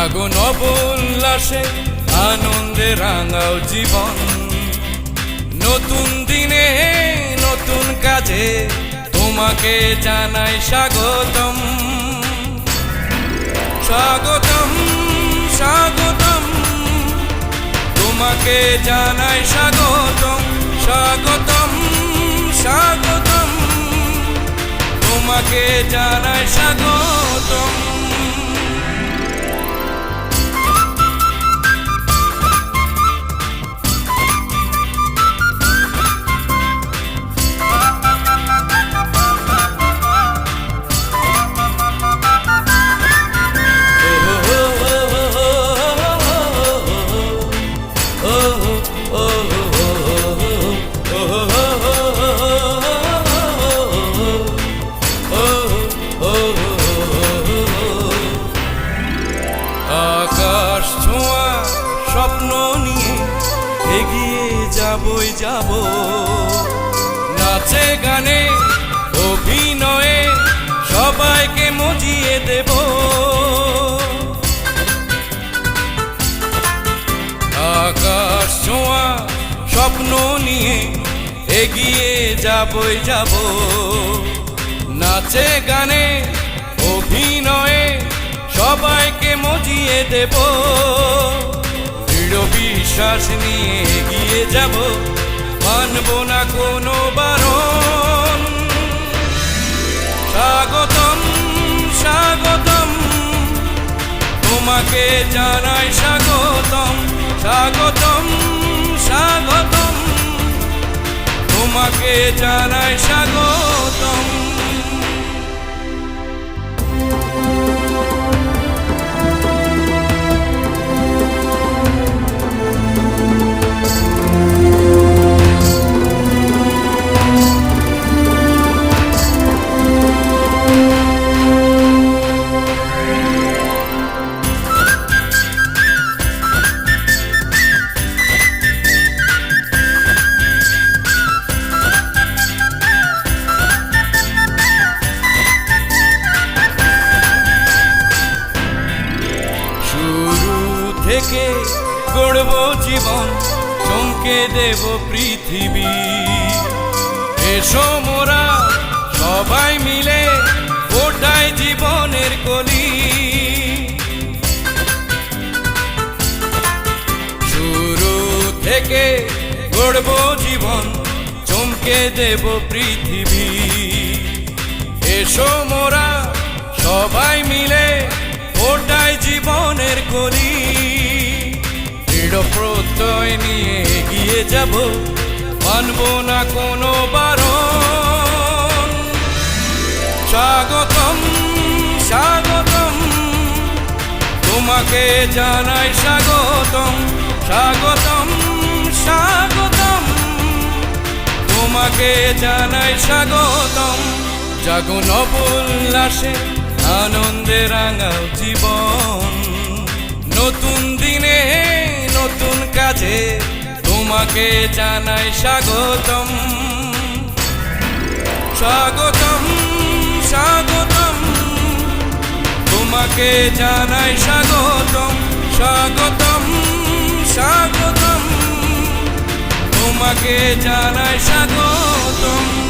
জাগো নব আনন্দে রাঙাও জীবন। নতুন দিনে, নতুন কাজে, তোমাকে জানাই স্বাগতম। স্বাগতম স্বাগতম, তোমাকে জানাই স্বাগতম। স্বাগতম স্বাগতম, তোমাকে জানাই স্বাগতম। যাব। নাচে, গানে, অভিনয়ে সবাইকে মজিয়ে দেব। আকাশ, ছোঁয়া, স্বপ্ন নিয়ে এগিয়ে যাবই যাব। নাচে, গানে, অভিনয়ে সবাইকে মজিয়ে দেব। দৃঢ় বিশ্বাস নিয়ে এগিয়ে যাব। মানব না কোনো বারণ। স্বাগতম স্বাগতম। তোমাকে জানাই স্বাগতম স্বাগতম স্বাগতম। তোমাকে জানাই স্বাগতম। গড়ব জীবন, চমকে দেব পৃথিবী। এসো মোরা, সবাই মিলে ওটাই জীবনের কলি। শুরু থেকে গড়ব জীবন, চমকে দেব পৃথিবী। এসো মোরা, সবাই মিলে ওটাই জীবনের দৃঢ় প্রত্যয় নিয়ে এগিয়ে যাব, মানব না কোনো বারণ। স্বাগতম স্বাগতম, তোমাকে জানাই স্বাগতম স্বাগতম স্বাগতম। তোমাকে জানাই স্বাগতম, জাগো নব উল্লাসে আনন্দে রাঙাও জীবন। নতুন দিনে নতুন কাজে তোমাকে জানাই স্বাগতম। স্বাগতম স্বাগতম, তোমাকে জানাই স্বাগতম স্বাগতম স্বাগতম, তোমাকে জানাই স্বাগতম।